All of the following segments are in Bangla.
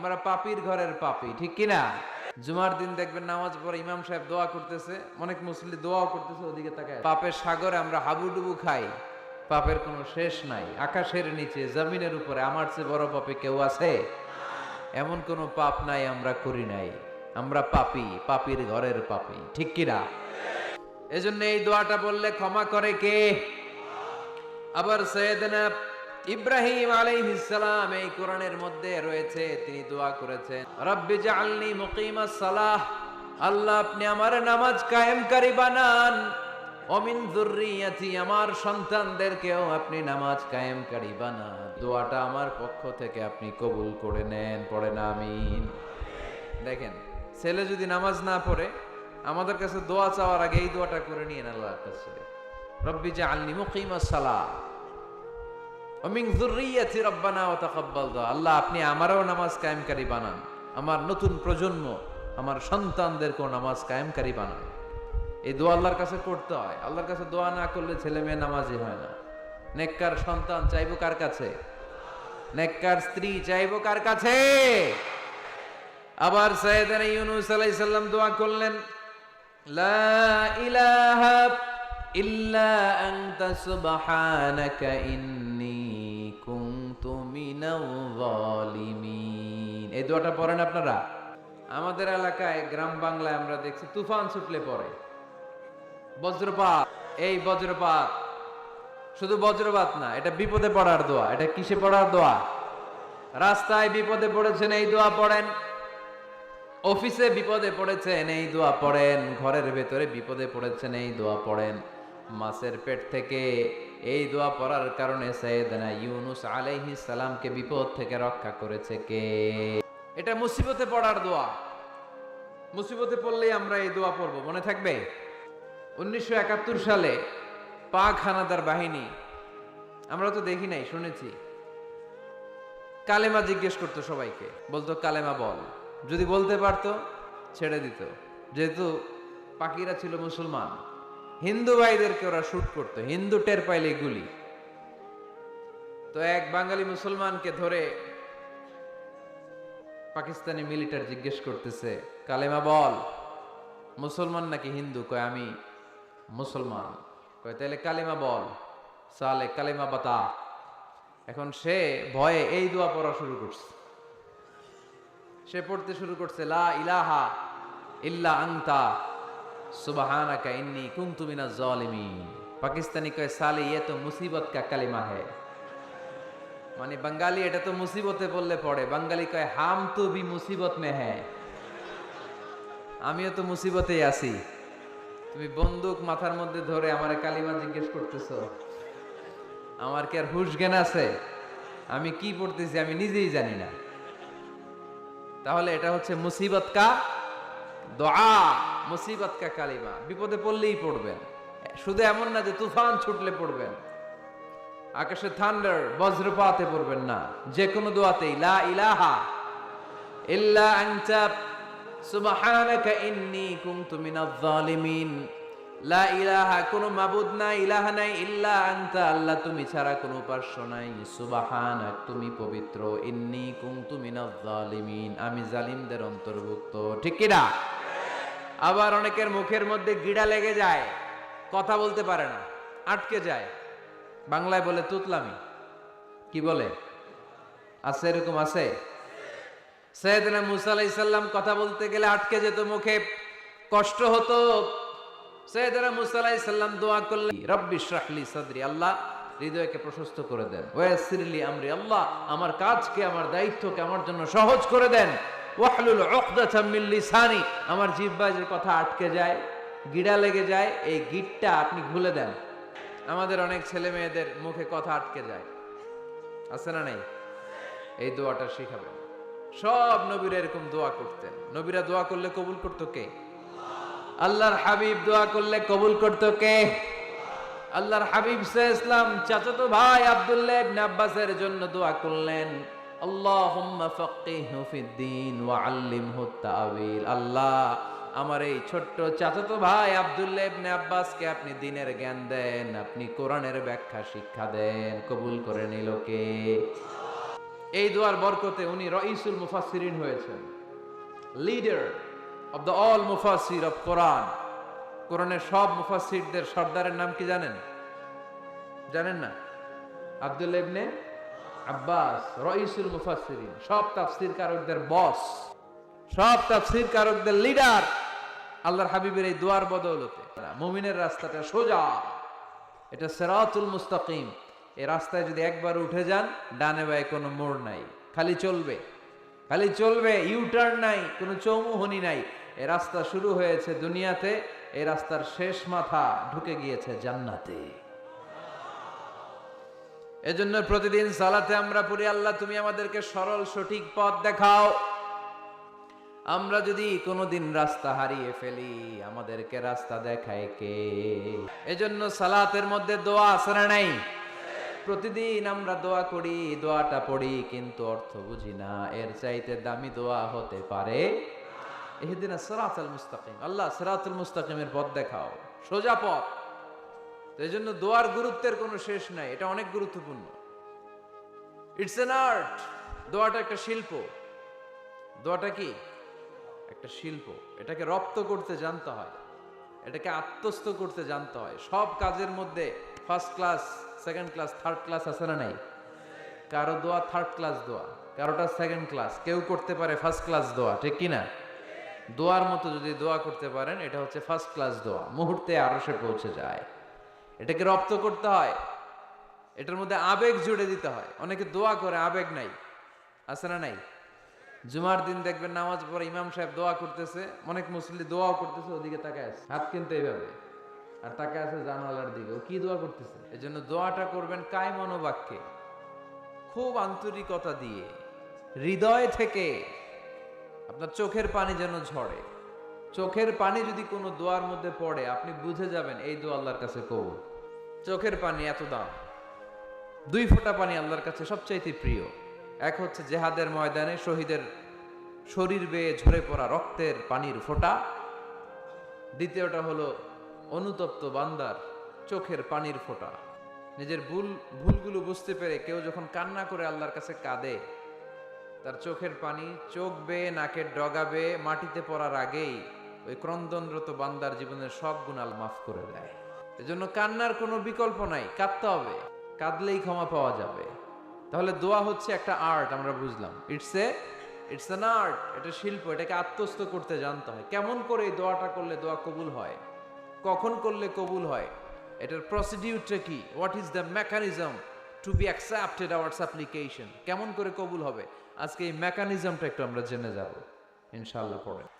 আমরা পাপির ঘরের পাপি, ঠিক কিনা? জুমার দিন দেখবেন নামাজ পড়ে ইমাম সাহেব দোয়া করতেছে, অনেক মুসলি দোয়াও করতেছে ওদিকে তাকায়। পাপের সাগরে আমরা হাবুডুবু খাই, পাপের কোনো শেষ নাই, আকাশের নিচে, জমিনের উপরে, আমার চেয়ে বড় পাপে কেউ আছে? এমন কোনো পাপ নাই আমরা করি নাই, আমরা পাপি, পাপির ঘরের পাপি, ঠিক কিনা? এজন্য এই দোয়াটা বললে ক্ষমা করে কে? আবার সৈয়দনা ইব্রাহিম আলাইহিস সালাম এই কোরআনের মধ্যে রয়েছে, তিনি দোয়া করেছেন, রব্বি জাআলনি মুকিমাস সালাহ, আল্লাহ আপনি আমার নামাজ কায়েমকারী বানান। অমিন আমার সন্তানদেরকেও আপনি নামাজ কায়েমকারী বানান। দোয়াটা আমার পক্ষ থেকে আপনি কবুল করে নেন, পড়েন, আমিন। দেখেন, ছেলে যদি নামাজ না পড়ে, আমাদের কাছে দোয়া চাওয়ার আগে এই দোয়াটা করে নিয়ে আল্লাহর কাছে। রব্বি জাআলনি মুকিমাস সালাহ আল্লাহ, আপনি আমারও নামাজ কায়েমকারী বানান। আমার নতুন প্রজন্ম, আমার সন্তানদেরকেও নামাজ কায়েমকারী বানান। এই দোয়া আল্লাহর কাছে করতে হয়। আল্লাহর কাছে দোয়া না করলে ছেলে মেয়ে নামাজই হয় না। নেককার সন্তান চাইব কার কাছে? নেককার স্ত্রী চাইব কার কাছে? আবার সাইয়েদানা ইউনুস আলাইহিস সালাম দোয়া করলেন, লা ইলাহা ইল্লা আনতা সুবহানাকা ইন্নী এই দোয়াটা পড়েন আপনারা? আমাদের এলাকায় গ্রাম বাংলায় আমরা দেখছি তুফান ছুটলে পড়ে। বজ্রপাত, এই বজ্রপাত। শুধু বজ্রপাত না, এটা বিপদে পড়ার দোয়া, এটা কিসে পড়ার দোয়া? রাস্তায় বিপদে পড়েছেন, এই দোয়া পড়েন। অফিসে বিপদে পড়েছেন, এই দোয়া পড়েন। ঘরের ভেতরে বিপদে পড়েছেন, এই দোয়া পড়েন। মাছের পেট থেকে এই দোয়া পড়ার কারণে সৈয়দনা ইউনুস আলাইহিস সালামকে বিপদ থেকে রক্ষা করেছে কে? এটা মুসিবতে পড়ার দোয়া। মুসিবতে পড়লেই আমরা এই দোয়া পড়ব, মনে থাকবে? উনিশশো একাত্তর সালে পাক হানাদার বাহিনী, আমরা তো দেখি নাই, শুনেছি। কালেমা জিজ্ঞেস করতো সবাইকে, বলতো, কালেমা বল। যদি বলতে পারতো, ছেড়ে দিত। যেহেতু পাখিরা ছিল মুসলমান হিন্দু ভাইদেরকে ওরা শুট করতো। হিন্দু টের পাইলে গুলি তো এক বাঙালি মুসলমানকে ধরে পাকিস্তানি মিলিটার জিজ্ঞেস করতেছে, কালেমা বল, মুসলমান নাকি হিন্দু? কয়, আমি মুসলমান। কয় তাহলে কালেমা বল, সালে কালেমা বাতা। এখন সে ভয়ে এই দোয়া পড়া শুরু করছে। সে পড়তে শুরু করছে, লা ইলাহা ইল্লা আংতা সুবহানাকা ইন্নী পাকিস্তানি কয়, সালে ইয়ে তো মুসিবত কা কালিমা है মানে এটা তো মুসিবতে বললে পড়ে। কয়, হাম তো বি মুসিবত মে হ্যাঁ আমিও তো তুমি বন্দুক মাথার মধ্যে ধরে আমার কালিমা জিজ্ঞেস করতেছো। আমার কি আর হুশ জ্ঞান আছে? আমি কি পড়তেছি আমি নিজেই জানি না। তাহলে এটা হচ্ছে মুসিবত কা দোয়া। মুসিবত কা কালিমা, বিপদে পড়লেই পড়বেন। শুধু এমন না যে তুফান ছুটলে পড়বেন। আকাশে থান্ডার বজ্রপাতে পড়বেন না। যে কোনো দোয়াতেই, লা ইলাহা ইল্লা আনতা, সুবহানাকা ইন্নী কুনতু মিনাজ জালিমিন লা ইলাহা, কোনো মাবুদ নাই, ইলাহা নাই, ইল্লা আনতা, আল্লাহ তুমি ছাড়া কোনো উপাস্য নাই। সুবহানাক, তুমি পবিত্র, ইন্নী কুনতু মিনাজ জালিমিন আমি জালিমদের অন্তর্ভুক্ত। ঠিক কি না? আবার অনেকের মুখের মধ্যে গিড়া লেগে যায়, কথা বলতে পারে না, আটকে যায়। বাংলায় বলে তুতলামি। কি বলে? আছে এরকম আছে? সৈয়দনা মুসা কথা বলতে গেলে আটকে যেত মুখে, কষ্ট হতো। সৈয়দনা মুসা আলাইহিস সালাম দোয়া করলেন রব্বি ইশরাহলি সাদরি, আল্লাহ হৃদয়কে প্রশস্ত করে দেন। ওয়াসিরলি আমরি, আল্লাহ আমার কাজকে, আমার দায়িত্বকে, আমার জন্য সহজ করে দেন। আমার জিহ্বায় যে কথা আটকে যায়, গিড়া লেগে যায়, এই গিটটা আপনি খুলে দেন। আমাদের অনেক ছেলে মেয়েদের মুখে কথা আটকে যায়। আছে না নাই? এই দোয়াটা শিখাবেন। সব নবীরা এরকম দোয়া করতেন। নবীরা দোয়া করলে কবুল করতো কে? আল্লাহর হাবিব দোয়া করলে কবুল করতো কে? আল্লাহর হাবিব সে ইসলাম চাচাতো ভাই আব্দুল্লাহ আব্বাসের জন্য দোয়া করলেন। আল্লাহুম্মা ফাক্কিহু ফিদ্দিন ওয়া আল্লিমহু তাআবিল আল্লাহ, আমার এই ছোট্ট চাচাতো ভাই আব্দুল্লাহ ইবনে আব্বাসকে আপনি দিনের জ্ঞান দেন, আপনি কোরআনের ব্যাখ্যা শিক্ষা দেন, কবুল করে নিল কে? এই দোয়ার বরকতে উনি রইসুল মুফাসসিরিন হয়েছেন, লিডার অফ দ্য অল মুফাসির অফ কোরআন। কোরআনের সব মুফাসসিরদের সর্দারের নাম কি জানেন? জানেন না? আব্দুল ইবনে আব্বাস, রইসুল মুফাসসিরিন, সব তাফসীর কারকদের বস সব তাফসীর কারকদের লিডার আল্লাহর হাবিবের এই দোয়ার বদৌলতে। মুমিনের রাস্তাটা সোজা। এটা সেরাতুল মুস্তাকিম। এই রাস্তায় যদি একবার উঠে যান, ডানে বায়ে কোনো মোড় নাই। খালি চলবে। খালি চলবে ইউ টার্ন নাই, কোনো চৌমুহনি নাই। এ রাস্তা শুরু হয়েছে দুনিয়াতে, এই রাস্তার শেষ মাথা ঢুকে গিয়েছে জান্নাতে। এজন্য প্রতিদিন সালাতে আমরা পড়ি, আল্লাহ, তুমি আমাদেরকে সরল, সঠিক পথ দেখাও। আমরা যদি কোনোদিন রাস্তা হারিয়ে ফেলি, আমাদেরকে রাস্তা দেখায় কে? এজন্য সালাতের মধ্যে দোয়া আসরা নাই? প্রতিদিন আমরা দোয়া করি, দোয়াটা পড়ি, কিন্তু অর্থ বুঝি না। এর চাইতে দামি দোয়া হতে পারে এহদিন সিরাতুল মুস্তাকিম। আল্লাহ, সিরাতুল মুস্তাকিমের পথ দেখাও। সোজা পথ। এই জন্য দোয়ার গুরুত্বের কোনো শেষ নাই, এটা অনেক গুরুত্বপূর্ণ। ইটস এন আর্ট দোয়াটা একটা শিল্প। দোয়াটা কি? একটা শিল্প। এটাকে রপ্ত করতে জানতে হয়। এটাকে আত্মস্থ করতে জানতে হয়। সব কাজের মধ্যে first class second class third class আছে না নাই? কারও দোয়া থার্ড ক্লাস দোয়া, কারোটা সেকেন্ড ক্লাস কেউ করতে পারে ফার্স্ট ক্লাস দোয়া, ঠিক কি না দোয়ার মতো যদি দোয়া করতে পারেন, এটা হচ্ছে ফার্স্ট ক্লাস দোয়া। মুহূর্তে আরও সে পৌঁছে যায়। এটাকে রপ্ত করতে হয়। এটার মধ্যে আবেগ জুড়ে দিতে হয়। অনেকে দোয়া করে, আবেগ নাই। আছে না নাই? জুমার দিন দেখবেন নামাজ পড়ে ইমাম সাহেব দোয়া করতেছে, অনেক মুসলিম দোয়াও করতেছে, ওদিকে তাকায় আছে। হাত কিন্তু এইভাবে। আর তাকায় আছে জানালার দিকে। ও কি দোয়া করতেছে? এই জন্য দোয়াটা করবেন কায় মনোবাক্যে খুব আন্তরিকতা দিয়ে। হৃদয় থেকে আপনার চোখের পানি যেন ঝরে। চোখের পানি যদি কোনো দোয়ার মধ্যে পড়ে, আপনি বুঝে যাবেন এই দোয়া আল্লাহর কাছে কবুল। চোখের পানি এত দাম। দুই ফোঁটা পানি আল্লাহর কাছে সবচাইতে প্রিয়। এক হচ্ছে জেহাদের ময়দানে শহীদের শরীর বেয়ে ঝরে পড়া রক্তের পানির ফোঁটা। দ্বিতীয়টা হলো অনুতপ্ত বান্দার চোখের পানির ফোঁটা। নিজের ভুল, ভুলগুলো বুঝতে পেরে কেউ যখন কান্না করে আল্লাহর কাছে কাঁদে, তার চোখের পানি চোখ বেয়ে, নাকের ডগা বেয়ে মাটিতে পড়ার আগেই ওই ক্রন্দনরত বান্দার জীবনের সব গুণাল মাফ করে দেয়। এজন্য কান্নার কোনো বিকল্প নাই, কাঁদতে হবে, কাঁদলেই ক্ষমা পাওয়া যাবে। তাহলে দোয়া হচ্ছে একটা আর্ট, আমরা বুঝলাম। It's a it's an art এটা শিল্প, এটাকে আত্মস্থ করতে জানতে হয়। কেমন করে এই দোয়াটা করলে দোয়া কবুল হয়? কখন করলে কবুল হয়? এটার প্রসিডিউরটা কি? What is the mechanism to be accepted our application কেমন করে কবুল হবে? আজকে এই মেকানিজমটা একটু আমরা জেনে যাব। ইনশাআল্লাহ পড়ে।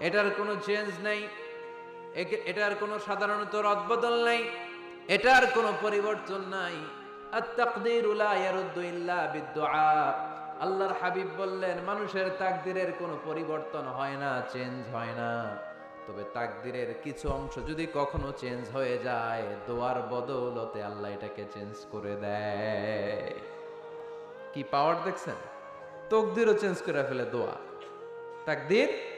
এটার কোনো চেঞ্জ নাই। এটার কোনো সাধারণত রদবদল নাই। এটার কোনো পরিবর্তন নাই। আল্লাহর হাবিব বললেন, মানুষের তাকদিরের কোনো পরিবর্তন হয় না চেঞ্জ হয় না। তবে তাকদিরের কিছু অংশ যদি কখনো চেঞ্জ হয়ে যায়, দোয়ার বদৌলতে আল্লাহ এটাকে চেঞ্জ করে দেয়। কি পাওয়ার দেখছেন? তকদিরও চেঞ্জ করে ফেলে দোয়া। তাকদির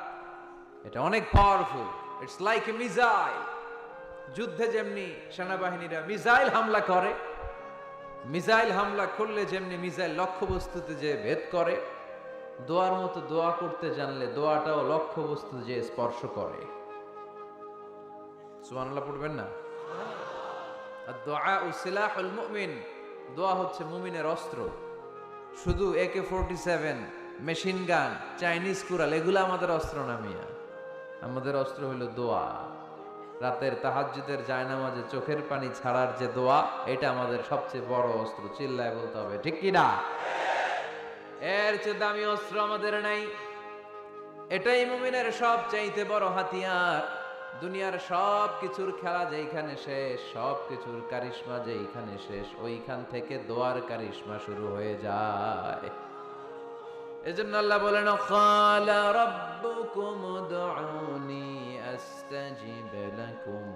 এটা অনেক powerful it's like a missile যুদ্ধে যেমনি সেনাবাহিনীরা মিসাইল হামলা করে মিসাইল হামলা করলে যেমনি মিসাইল লক্ষ্যবস্তুতে যে ভেদ করে, দোয়ার মতো দোয়া করতে জানলে দোয়াটাও লক্ষ্যবস্তু যে স্পর্শ করে। সুবহানাল্লাহ পড়বেন না? দোয়া ও সিলাহুল মুমিন, দোয়া হচ্ছে মুমিনের অস্ত্র। শুধু AK forty seven machine gun Chinese Corel এগুলো আমাদের অস্ত্র নামিয়া আমাদের অস্ত্র হলো দোয়া। রাতের তাহাজ্জুদের জায়নামাজে চোখের পানি ছাড়ার যে দোয়া, এটা আমাদের সবচেয়ে বড় অস্ত্র, চিল্লায় বলতে হবে। ঠিক কি না? এর চেয়ে দামি অস্ত্র আমাদের নাই। এটাই মুমিনের সব চাইতে বড় হাতিয়ার। দুনিয়ার সব কিছুর খেলা যেইখানে শেষ সব কিছুর কারিশমা যেইখানে শেষ, ওইখান থেকে দোয়ার কারিশমা শুরু হয়ে যায়। এজন্য আল্লাহ বলেন, খালা রাব্বুকুম উদউনি, আস্তাজিব লাকুম।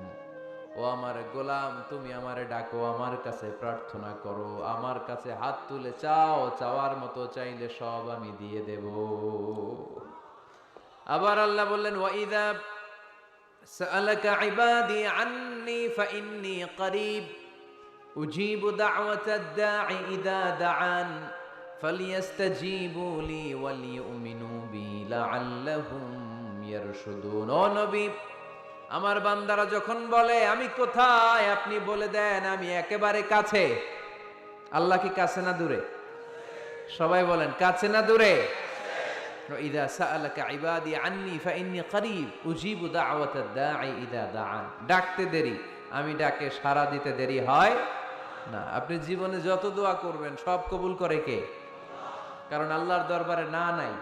ও আমার গোলাম, তুমি আমারে ডাকো, আমার কাছে প্রার্থনা করো, আমার কাছে হাত তুলে চাও, চাওয়ার মতো চাইলে সব আমি দিয়ে দেব। আবার আল্লাহ বললেন, ওয়াইদা সালাকা ইবাদি আন্নি ফাইন্নি করিব, উজিবু দাওয়াতাদ দাঈ ইদা দাআন। فليستجيبوا لي وليؤمنوا بي لعلهم يرشدون ও নবী আমার বান্দারা যখন বলে আমি কোথায় আপনি বলে দেন আমি একেবারে কাছে আল্লাহ কি কাছে না দূরে সবাই বলেন কাছে না দূরে وإذا سألك عبادي عني فإني قريب أجيب دعوة الداعي إذا دعان ডাকতে দেরি আমি ডাকে সাড়া দিতে দেরি হয় না আপনি জীবনে যত দোয়া করবেন সব কবুল করে কে কারণ আল্লাহর দরবারে না নাই,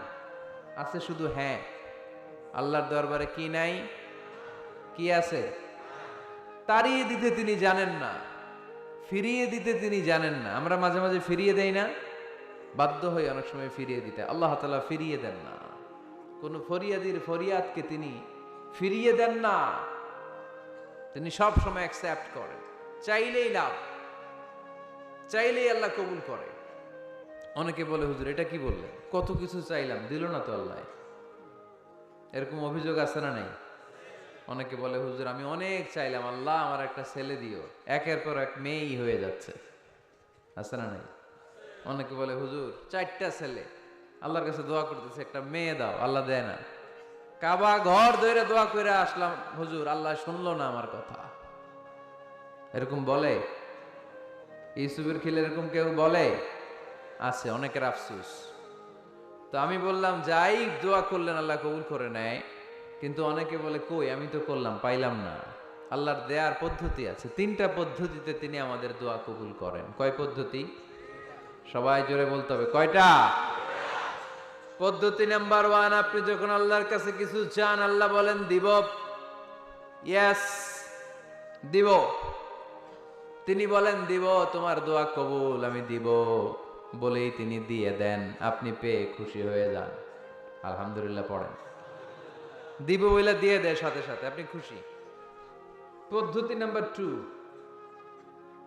আছে শুধু হ্যাঁ। আল্লাহর দরবারে কি নাই? কি আছে? তাড়িয়ে দিতে তিনি জানেন না, ফিরিয়ে দিতে তিনি জানেন না। আমরা মাঝে মাঝে ফিরিয়ে দেই না, বাধ্য হয়ে অনেক সময় ফিরিয়ে দিতে। আল্লাহ তালা ফিরিয়ে দেন না। কোন ফরিয়াদির ফরিয়াদকে তিনি ফিরিয়ে দেন না। তিনি সব সময় অ্যাকসেপ্ট করেন। চাইলেই লাভ, চাইলেই আল্লাহ কবুল করে। অনেকে বলে, হুজুর, এটা কি বললে? কত কিছু চাইলাম, দিল না তো আল্লাহ। এরকম অভিযোগ আছে না নাই? অনেকে বলে, হুজুর, আমি অনেক চাইলাম, আল্লাহ আমার একটা ছেলে দিও। একের পর এক মেয়েই হয়ে যাচ্ছে। আছে না নাই? অনেকে বলে, হুজুর, চারটা ছেলে, আল্লাহর কাছে দোয়া করতেছে, একটা মেয়ে দাও, আল্লাহ দেয় না। কাবা ঘর ধরে দোয়া করে আসলাম, হুজুর, আল্লাহ শুনলো না আমার কথা। এরকম বলে? ইউসুফের খিলে এরকম কেউ বলে? আছে, অনেকের আফসুস। তো আমি বললাম, যাই, দোয়া করলেন, আল্লাহ কবুল করে নেয়। কিন্তু অনেকে বলে, কই, আমি তো করলাম, পাইলাম না। আল্লাহর দেয়ার পদ্ধতি আছে। তিনটা পদ্ধতিতে তিনি আমাদের দোয়া কবুল করেন। কয় পদ্ধতি? সবাই জোরে বলতে হবে, কয়টা? পদ্ধতি নাম্বার ওয়ান, আপনি যখন আল্লাহর কাছে কিছু চান, আল্লাহ বলেন, দিব। ইয়াস, দিব। তিনি বলেন, দিব, তোমার দোয়া কবুল, আমি দিব। বলেই তিনি দিয়ে দেন, আপনি পেয়ে খুশি হয়ে যান। আলহামদুলিল্লাহ পড়েন। দিব বলে দিয়ে দেয় সাথে সাথে, আপনি খুশি? পদ্ধতি নাম্বার টু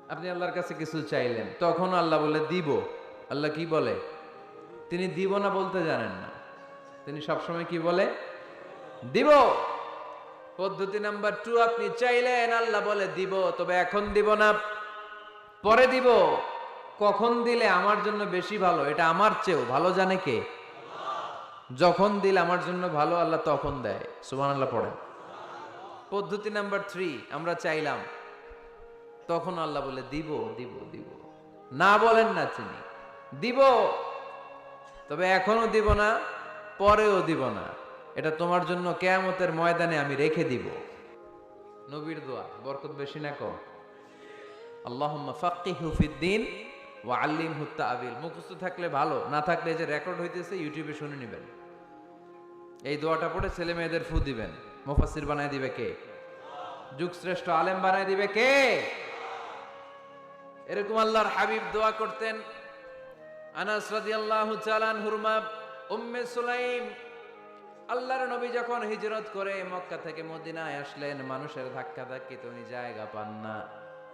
আপনি আল্লাহর কাছে কিছু চাইলেন, তখন আল্লাহ বলে দিব আল্লাহ কি বলে? তিনি দিব না বলতে জানেন না। তিনি সবসময় কি বলে? দিব পদ্ধতি নাম্বার টু আপনি চাইলেন, আল্লাহ বলে দিব তবে এখন দিব না, পরে দিব। কখন দিলে আমার জন্য বেশি ভালো? এটা আমার চেয়েও। ভালো জানে কে? যখন দিলে আমার জন্য ভালো, আল্লাহ তখন দেয়। সুমান আল্লাহ পড়ে পদ্ধতি নাম্বার থ্রি আমরা চাইলাম, তখন আল্লাহ বলে, দিব দিব দিব। না বলেন না তিনি। দিব। তবে এখনও দিব না, পরেও দিব না। এটা তোমার জন্য কেয়ামতের ময়দানে আমি রেখে দিব। নবীর দোয়া, বরকত বেশি না কম। আল্লাহুম্মা ফাক্কিহু ফিদ্দিন ওয়া আল্লিমহু তাআবিল, মুখস্থ থাকলে ভালো, না থাকলে যে রেকর্ড হইতেছে ইউটিউবে শুনে নেবেন। এই দোয়াটা পড়ে ছেলে মেয়েদের ফু দিবেন। মুফাসসির বানায় দিবে কে? যুগ শ্রেষ্ঠ আলেম বানায় দিবে কে? এরকম আল্লাহর হাবিব দোয়া করতেন। আনাস রাদিয়াল্লাহু তাআলা হুরমা উম্মে সুলাইম। আল্লাহর নবী যখন হিজরত করে মক্কা থেকে মদিনায় আসলেন, মানুষের ধাক্কা ধাক্কিতে উনি জায়গা পান না।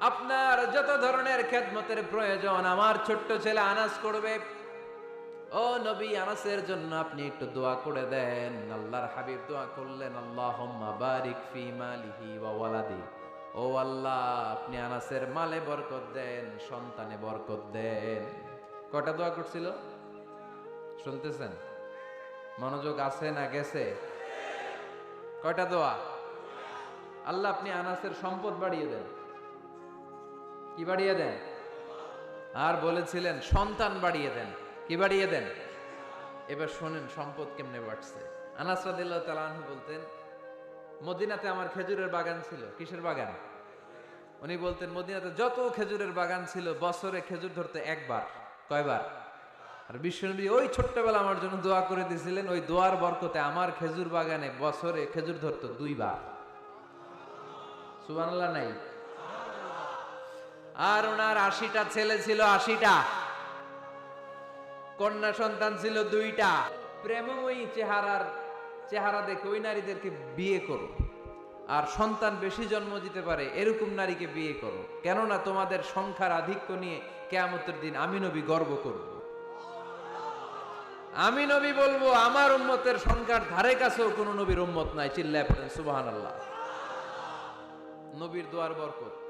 আপনার যত ধরনের খেদমতের প্রয়োজন, আমার ছোট্ট ছেলে আনাস করবে। ও নবী আনাসের জন্য আপনি একটু দোয়া করে দেন। আল্লাহর হাবিব দোয়া করলেন, আল্লাহুম্মা বারিক ফি মালিহি ওয়া ওয়ালাদি। ও আল্লাহ, আপনি আনাসের মালে বরকত দেন, সন্তানে বরকত দেন। কটা দোয়া করছিল? শুনতেছেন? মনোযোগ আছে না গেছে? কয়টা দোয়া? আল্লাহ, আপনি আনাসের সম্পদ বাড়িয়ে দেন। কি বাড়িয়ে দেন? আর বলেছিলেন, সন্তান বাড়িয়ে দেন। কি বাড়িয়ে দেন? এবার শোনেন সম্পদ কেমনে বাড়ছে। আনাস তালাহু বলতেন, মদিনাতে আমার খেজুরের বাগান ছিল। কিসের বাগান? উনি বলতেন, মদিনাতে যত খেজুরের বাগান ছিল, বছরে খেজুর ধরতে একবার, কয়বার? আর বিশ্বনবী ওই ছোট্টবেলা আমার জন্য দোয়া করে দিয়েছিলেন, ওই দোয়ার বরকতে আমার খেজুর বাগানে বছরে খেজুর ধরতো দুইবার। সুবহানাল্লাহ, নাই। আর ওনার আশিটা ছেলে ছিল আশিটা। কন্যা সন্তান ছিল দুইটা। প্রেমময়ী চেহারার চেহারা দেখে ওই নারীদেরকে বিয়ে করো। আর সন্তান বেশি জন্ম দিতে পারে এরকম নারীকে বিয়ে করো। কেননা তোমাদের সংখ্যার আধিক্য নিয়ে কেয়ামতের দিন আমি নবী গর্ব করব। আমি নবী বলব, আমার উম্মতের সংখ্যার ধারে কাছেও কোনো নবীর উম্মত নাই, চিল্লায় পড়েন সুবাহান আল্লাহ নবীর দোয়ার বরকত।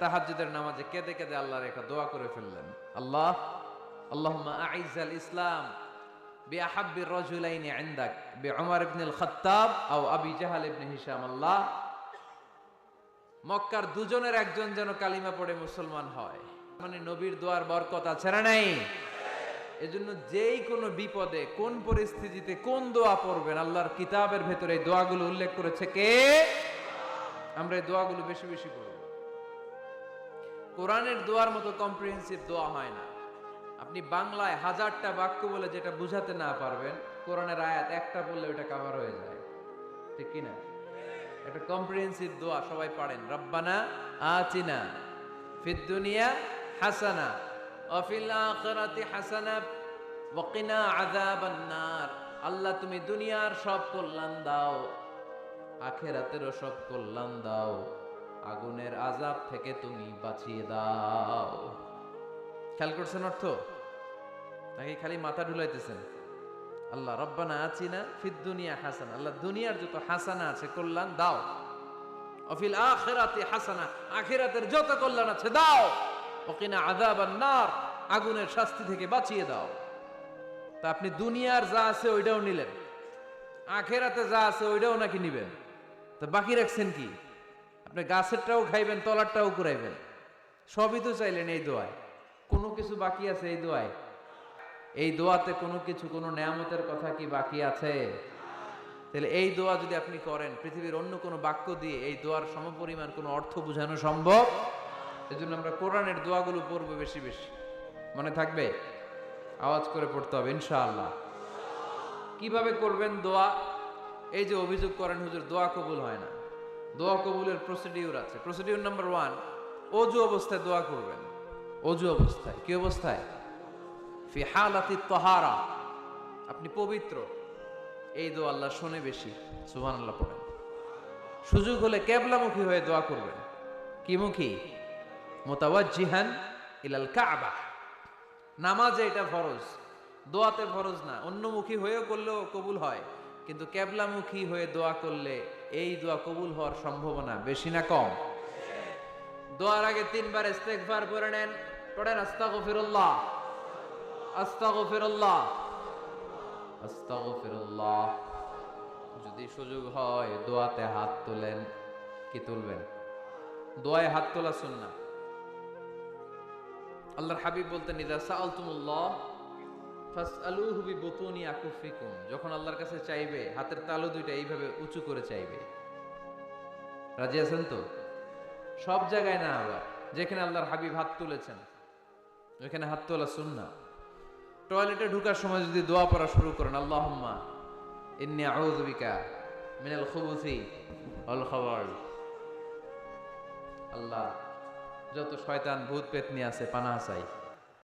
তাহাজ্জুদের নামাজে কেঁদে কেঁদে আল্লাহর একটা দোয়া করে ফেললেন আল্লাহ আল্লাহুম্মা আইজাল ইসলাম بأحب الرجلين عندك بعمر بن الخطاب أو أبي جهل بن هشام الله মক্কার দুজনের একজন যেন কালিমা পড়ে মুসলমান হয় মানে নবীর দোয়ার বরকত আছে না নাই এজন্য যেই কোনো বিপদে কোন পরিস্থিতিতে কোন দোয়া পড়বেন আল্লাহর কিতাবের ভেতরে এই দোয়াগুলো উল্লেখ করেছে কে আমরা এই দোয়াগুলো বেশি বেশি পড়ব কোরআনের দোয়ার মতো কম্প্রিহেন্সিভ দোয়া হয় না। আপনি বাংলায় হাজারটা বাক্য বলে যেটা বুঝাতে না পারবেন, কোরআনের আয়াত একটা বললে ওটা কাভার হয়ে যায়। ঠিক কিনা একটা কম্প্রিহেন্সিভ দোয়া সবাই পারেন। রব্বানা আতিনা ফিদ দুনিয়া হাসানা অফিল আখিরাতি হাসানা ওয়াকিনা আযাবান আল্লাহ তুমি দুনিয়ার সব কল্যাণ দাও, আখেরাতেরও সব কল্যাণ দাও। আগুনের আজাব থেকে তুমি বাঁচিয়ে দাও। খেয়াল করছেন অর্থ? নাকি খালি মাথা ঢুলাইতেছেন? আল্লাহ, রব্বানা আছিনা ফিদ দুনিয়া হাসানা। আল্লাহ, দুনিয়ার যত হাসানা আছে, কল্যাণ দাও। অফিল আখিরাতে হাসানা, আখিরাতের যত কল্যাণ আছে, দাও। ওকিনা আযাবান নার, আগুনের শাস্তি থেকে বাঁচিয়ে দাও। তা আপনি দুনিয়ার যা আছে, ওইটাও নিলেন। আখেরাতে যা আছে, ওইটাও নাকি নিবেন? তা বাকি রাখছেন কি? আপনি গাছেরটাও খাইবেন, তলারটাও কুড়াইবেন। সবই তো চাইলেন এই দোয়ায়। কোনো কিছু বাকি আছে এই দোয়ায়? এই দোয়াতে কোনো কিছু, কোনো নেয়ামতের কথা কি বাকি আছে? তাহলে এই দোয়া যদি আপনি করেন, পৃথিবীর অন্য কোনো বাক্য দিয়ে এই দোয়ার সমপরিমাণ কোনো অর্থ বোঝানো সম্ভব? এজন্য আমরা কোরআনের দোয়াগুলো পড়ব বেশি বেশি। মনে থাকবে? আওয়াজ করে পড়তে হবে, ইনশাআল্লাহ। কীভাবে করবেন দোয়া? এই যে অভিযোগ করেন, হুজুর, দোয়া কবুল হয় না। দোয়া কবুলের প্রসিডিউর আছে। প্রসিডিউর নাম্বার ওয়ান অজু অবস্থায় দোয়া করবেন। অজু অবস্থায়, কি অবস্থায়? ফি হালাতি তহারা, আপনি পবিত্র। এই দোয়া আল্লাহ শোনে বেশি সুবহান আল্লাহ পড়েন। সুযোগ হলে কেবলামুখী হয়ে দোয়া করবেন। কি মুখী মোতাওয়াজ্জিহান ইলাল কাবা। নামাজে এটা ফরজ, দোয়াতে ফরজ না, অন্যমুখী হয়েও করলেও কবুল হয়। কিন্তু কেবলামুখী হয়ে দোয়া করলে এই দোয়া কবুল হওয়ার সম্ভাবনা বেশি না কম? দোয়ার আগে তিনবার ইস্তেগফার করে নেন, পড়েন আস্তাগফিরুল্লাহ। আস্তাগফিরুল্লাহ। আস্তাগফিরুল্লাহ। যদি সুযোগ হয় দোয়াতে হাত তোলেন, কি তুলবেন? দোয়ায় হাত তোলা সুন্না আল্লাহর হাবিব বলতেন, ইদা সাআলতুমুল্লাহ যখন আল্লাহর কাছে চাইবে, হাতের তালু দুইটা এইভাবে উঁচু করে চাইবে। রাজি আছেন তো? সব জায়গায় না আবার, যেখানে আল্লাহর হাবিব হাত তুলেছেন ওখানে হাত তোলা টয়লেটে ঢুকার সময় যদি দোয়া পড়া শুরু করেন, আল্লাহুম্মা ইন্নী আউযু বিকা মিনাল খুবুসি ওয়াল খাবার। আল্লাহ, যত শয়তান ভূত পেতনি আছে পানা চাই।